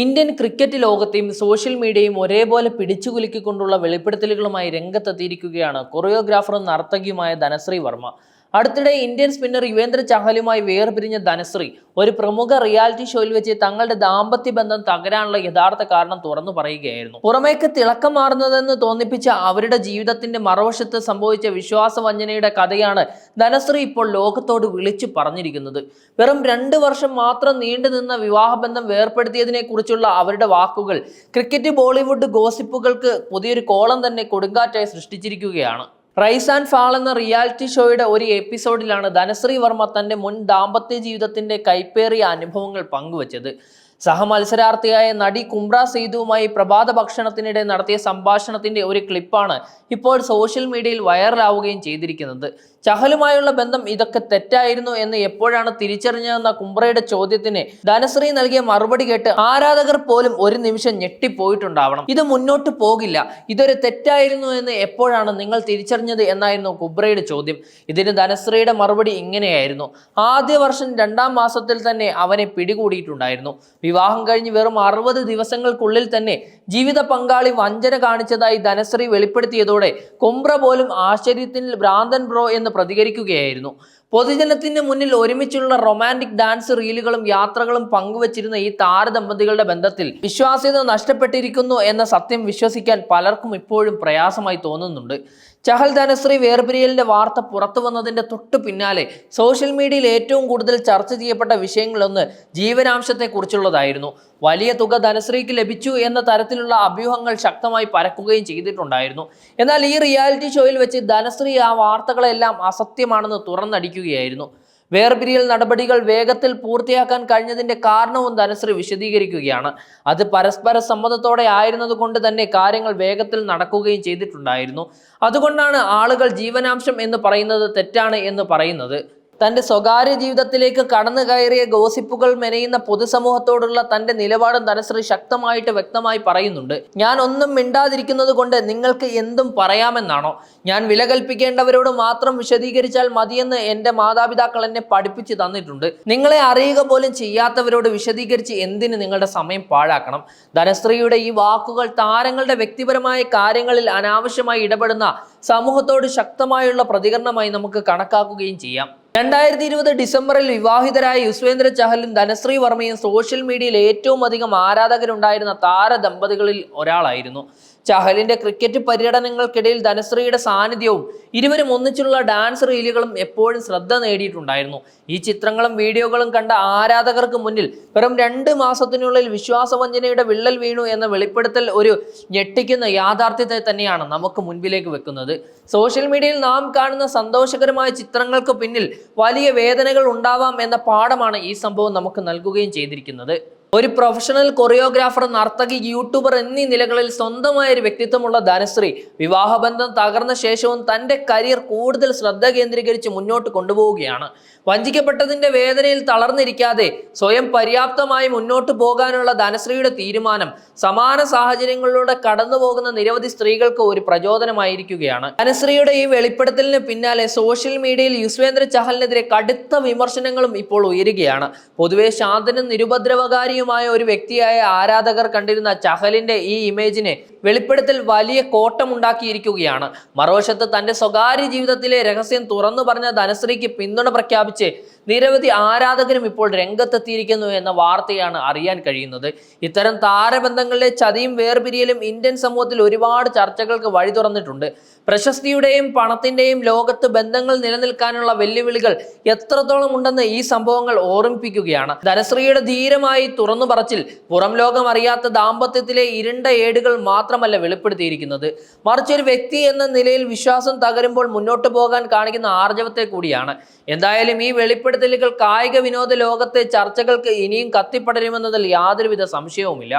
Indian cricket ലോകത്തെയും social മീഡിയയും ഒരേപോലെ പിടിച്ചുകുലുക്കിക്കൊണ്ടുള്ള വെളിപ്പെടുത്തലുകളുമായി രംഗത്തെത്തിയിരിക്കുകയാണ് കൊറിയോഗ്രാഫറും നർത്തകിയുമായ ധനശ്രീ വർമ്മ. അടുത്തിടെ ഇന്ത്യൻ സ്പിന്നർ യുവേന്ദ്ര ചഹലുമായി വേർപിരിഞ്ഞ ധനശ്രീ ഒരു പ്രമുഖ റിയാലിറ്റി ഷോയിൽ വെച്ച് തങ്ങളുടെ ദാമ്പത്യ ബന്ധം തകരാനുള്ള യഥാർത്ഥ കാരണം തുറന്നു പറയുകയായിരുന്നു. പുറമേക്ക് തിളക്കം മാറുന്നതെന്ന് തോന്നിപ്പിച്ച അവരുടെ ജീവിതത്തിന്റെ മറുവശത്ത് സംഭവിച്ച വിശ്വാസവഞ്ചനയുടെ കഥയാണ് ധനശ്രീ ഇപ്പോൾ ലോകത്തോട് വിളിച്ചു പറഞ്ഞിരിക്കുന്നത്. വെറും രണ്ട് വർഷം മാത്രം നീണ്ടുനിന്ന വിവാഹബന്ധം വേർപ്പെടുത്തിയതിനെ കുറിച്ചുള്ള അവരുടെ വാക്കുകൾ ക്രിക്കറ്റ് ബോളിവുഡ് ഗോസിപ്പുകൾക്ക് പുതിയൊരു കോളം തന്നെ കൊടുങ്കാറ്റായി സൃഷ്ടിച്ചിരിക്കുകയാണ്. റൈസ് ആൻഡ് ഫാൾ എന്ന റിയാലിറ്റി ഷോയുടെ ഒരു എപ്പിസോഡിലാണ് ധനശ്രീ വർമ്മ തന്റെ മുൻ ദാമ്പത്യ ജീവിതത്തിന്റെ കൈപ്പേറിയ അനുഭവങ്ങൾ പങ്കുവച്ചത്. സഹമത്സരാർത്ഥിയായ നടി കുംബ്ര സീതുവുമായി പ്രഭാത ഭക്ഷണത്തിനിടെ നടത്തിയ സംഭാഷണത്തിന്റെ ഒരു ക്ലിപ്പാണ് ഇപ്പോൾ സോഷ്യൽ മീഡിയയിൽ വൈറലാവുകയും ചെയ്തിരിക്കുന്നത്. ചഹലുമായുള്ള ബന്ധം ഇതൊക്കെ തെറ്റായിരുന്നു എന്ന് എപ്പോഴാണ് തിരിച്ചറിഞ്ഞതെന്ന കുംബ്രയുടെ ചോദ്യത്തിന് ധനശ്രീ നൽകിയ മറുപടി കേട്ട് ആരാധകർ പോലും ഒരു നിമിഷം ഞെട്ടിപ്പോയിട്ടുണ്ടാവണം. ഇത് മുന്നോട്ട് പോകില്ല. ഇതൊരു തെറ്റായിരുന്നു എന്ന് എപ്പോഴാണ് നിങ്ങൾ തിരിച്ചറിഞ്ഞത് എന്നായിരുന്നു കുബ്രയുടെ ചോദ്യം. ഇതിന് ധനശ്രീയുടെ മറുപടി ഇങ്ങനെയായിരുന്നു. ആദ്യ വർഷം രണ്ടാം മാസത്തിൽ തന്നെ അവനെ പിടികൂടിയിട്ടുണ്ടായിരുന്നു. വിവാഹം കഴിഞ്ഞ് വെറും അറുപത് ദിവസങ്ങൾക്കുള്ളിൽ തന്നെ ജീവിത പങ്കാളി വഞ്ചന കാണിച്ചതായി ധനശ്രീ വെളിപ്പെടുത്തിയതോടെ കുംബ്ര പോലും ആശ്ചര്യത്തിൽ ഭ്രാന്തൻ ബ്രോ എന്ന് പ്രതികരിക്കുകയായിരുന്നു. പൊതുജനത്തിന് മുന്നിൽ ഒരുമിച്ചുള്ള റൊമാന്റിക് ഡാൻസ് റീലുകളും യാത്രകളും പങ്കുവച്ചിരുന്ന ഈ താരദമ്പതികളുടെ ബന്ധത്തിൽ വിശ്വാസ്യത നഷ്ടപ്പെട്ടിരിക്കുന്നു എന്ന സത്യം വിശ്വസിക്കാൻ പലർക്കും ഇപ്പോഴും പ്രയാസമായി തോന്നുന്നുണ്ട്. ചഹൽ ധനശ്രീ വേർപിരിയലിന്റെ വാർത്ത പുറത്തു വന്നതിന്റെ തൊട്ടു പിന്നാലെ സോഷ്യൽ മീഡിയയിൽ ഏറ്റവും കൂടുതൽ ചർച്ച ചെയ്യപ്പെട്ട വിഷയങ്ങളൊന്ന് ജീവനാംശത്തെ കുറിച്ചുള്ളതായിരുന്നു വലിയ തുക ധനശ്രീക്ക് ലഭിച്ചു എന്ന തരത്തിലുള്ള അഭ്യൂഹങ്ങൾ ശക്തമായി പരക്കുകയും ചെയ്തിട്ടുണ്ടായിരുന്നു. എന്നാൽ ഈ റിയാലിറ്റി ഷോയിൽ വെച്ച് ധനശ്രീ ആ വാർത്തകളെല്ലാം അസത്യമാണെന്ന് തുറന്നടിക്കുകയായിരുന്നു വേർപിരിയൽ നടപടികൾ വേഗത്തിൽ പൂർത്തിയാക്കാൻ കഴിഞ്ഞതിന്റെ കാരണവും ധനശ്രീ വിശദീകരിക്കുകയാണ്. അത് പരസ്പര സമ്മതത്തോടെ ആയിരുന്നതുകൊണ്ട് തന്നെ കാര്യങ്ങൾ വേഗത്തിൽ നടക്കുകയും ചെയ്തിട്ടുണ്ടായിരുന്നു. അതുകൊണ്ടാണ് ആളുകൾ ജീവനാംശം എന്ന് പറയുന്നത് തെറ്റാണ് എന്ന് പറയുന്നത്. തന്റെ സ്വകാര്യ ജീവിതത്തിലേക്ക് കടന്നു കയറിയ ഗോസിപ്പുകൾ മെനയുന്ന പൊതുസമൂഹത്തോടുള്ള തന്റെ നിലപാടും ധനശ്രീ ശക്തമായിട്ട് വ്യക്തമായി പറയുന്നുണ്ട്. ഞാൻ ഒന്നും മിണ്ടാതിരിക്കുന്നത് കൊണ്ട് നിങ്ങൾക്ക് എന്തും പറയാമെന്നാണോ? ഞാൻ വില കൽപ്പിക്കേണ്ടവരോട് മാത്രം വിശദീകരിച്ചാൽ മതിയെന്ന് എന്റെ മാതാപിതാക്കൾ എന്നെ പഠിപ്പിച്ചു തന്നിട്ടുണ്ട്. നിങ്ങളെ അറിയുക പോലും ചെയ്യാത്തവരോട് വിശദീകരിച്ച് എന്തിന് നിങ്ങളുടെ സമയം പാഴാക്കണം? ധനശ്രീയുടെ ഈ വാക്കുകൾ താരങ്ങളുടെ വ്യക്തിപരമായ കാര്യങ്ങളിൽ അനാവശ്യമായി ഇടപെടുന്ന സമൂഹത്തോട് ശക്തമായുള്ള പ്രതികരണമായി നമുക്ക് കണക്കാക്കുകയും ചെയ്യാം. രണ്ടായിരത്തി ഇരുപത് ഡിസംബറിൽ വിവാഹിതരായ യുസ്വേന്ദ്ര ചഹലും ധനശ്രീ വർമ്മയും സോഷ്യൽ മീഡിയയിൽ ഏറ്റവും അധികം ആരാധകരുണ്ടായിരുന്ന താരദമ്പതികളിൽ ഒരാളായിരുന്നു. ചഹലിന്റെ ക്രിക്കറ്റ് പര്യടനങ്ങൾക്കിടയിൽ ധനശ്രീയുടെ സാന്നിധ്യവും ഇരുവരും ഒന്നിച്ചുള്ള ഡാൻസ് റീലുകളും എപ്പോഴും ശ്രദ്ധ നേടിയിട്ടുണ്ടായിരുന്നു. ഈ ചിത്രങ്ങളും വീഡിയോകളും കണ്ട ആരാധകർക്ക് മുന്നിൽ വെറും രണ്ട് മാസത്തിനുള്ളിൽ വിശ്വാസവഞ്ചനയുടെ വിള്ളൽ വീണു എന്ന വെളിപ്പെടുത്തൽ ഒരു ഞെട്ടിക്കുന്ന യാഥാർത്ഥ്യത്തെ തന്നെയാണ് നമുക്ക് മുൻപിലേക്ക് വെക്കുന്നത്. സോഷ്യൽ മീഡിയയിൽ നാം കാണുന്ന സന്തോഷകരമായ ചിത്രങ്ങൾക്ക് പിന്നിൽ വലിയ വേദനകൾ ഉണ്ടാവാം എന്ന പാഠമാണ് ഈ സംഭവം നമുക്ക് നൽകുകയും ചെയ്തിരിക്കുന്നത്. ഒരു പ്രൊഫഷണൽ കൊറിയോഗ്രാഫർ നർത്തകി യൂട്യൂബർ എന്നീ നിലകളിൽ സ്വന്തമായ ഒരു വ്യക്തിത്വമുള്ള ധനശ്രീ വിവാഹബന്ധം തകർന്ന ശേഷവും തന്റെ കരിയർ കൂടുതൽ ശ്രദ്ധ കേന്ദ്രീകരിച്ച് മുന്നോട്ട് കൊണ്ടുപോവുകയാണ്. വഞ്ചിക്കപ്പെട്ടതിന്റെ വേദനയിൽ തളർന്നിരിക്കാതെ സ്വയം പര്യാപ്തമായി മുന്നോട്ട് പോകാനുള്ള ധനശ്രീയുടെ തീരുമാനം സമാന സാഹചര്യങ്ങളിലൂടെ കടന്നു പോകുന്ന നിരവധി സ്ത്രീകൾക്ക് ഒരു പ്രചോദനമായിരിക്കുകയാണ്. ധനശ്രീയുടെ ഈ വെളിപ്പെടുത്തലിന് പിന്നാലെ സോഷ്യൽ മീഡിയയിൽ യുസ്വേന്ദ്ര ചഹലിനെതിരെ കടുത്ത വിമർശനങ്ങളും ഇപ്പോൾ ഉയരുകയാണ്. പൊതുവെ ശാന്തനും നിരുപദ്രവകാരിയുമായ ഒരു വ്യക്തിയായ ആരാധകർ കണ്ടിരുന്ന ചഹലിന്റെ ഈ ഇമേജിനെ വെളിപ്പെടുത്തൽ വലിയ കോട്ടമുണ്ടാക്കിയിരിക്കുകയാണ്. മറുവശത്ത് തന്റെ സ്വകാര്യ ജീവിതത്തിലെ രഹസ്യം തുറന്നു പറഞ്ഞ ധനശ്രീക്ക് പിന്തുണ പ്രഖ്യാപിച്ച് നിരവധി ആരാധകരും ഇപ്പോൾ രംഗത്തെത്തിയിരിക്കുന്നു എന്ന വാർത്തയാണ് അറിയാൻ കഴിയുന്നത്. ഇത്തരം താരബന്ധങ്ങളിലെ ചതിയും വേർപിരിയലും ഇന്ത്യൻ സമൂഹത്തിൽ ഒരുപാട് ചർച്ചകൾക്ക് വഴി തുറന്നിട്ടുണ്ട്. പ്രശസ്തിയുടെയും പണത്തിന്റെയും ലോകത്ത് ബന്ധങ്ങൾ നിലനിൽക്കാനുള്ള വെല്ലുവിളികൾ എത്രത്തോളം ഉണ്ടെന്ന് ഈ സംഭവങ്ങൾ ഓർമ്മിപ്പിക്കുകയാണ്. ധനശ്രീയുടെ ധീരമായി തുറന്നു പറച്ചിൽ. പുറം ലോകം അറിയാത്ത ദാമ്പത്യത്തിലെ ഇരുണ്ട ഏടുകൾ മാത്രമല്ല വെളിപ്പെടുത്തിയിരിക്കുന്നത്. മറിച്ച് ഒരു വ്യക്തി എന്ന നിലയിൽ വിശ്വാസം തകരുമ്പോൾ മുന്നോട്ട് പോകാൻ കാണിക്കുന്ന ആർജവത്തെ കൂടിയാണ്. എന്തായാലും ഈ വെളിപ്പെടുത്തലുകൾ കായിക വിനോദ ലോകത്തെ ചർച്ചകൾക്ക് ഇനിയും കത്തിപ്പടരുമെന്നതിൽ യാതൊരുവിധ സംശയവുമില്ല.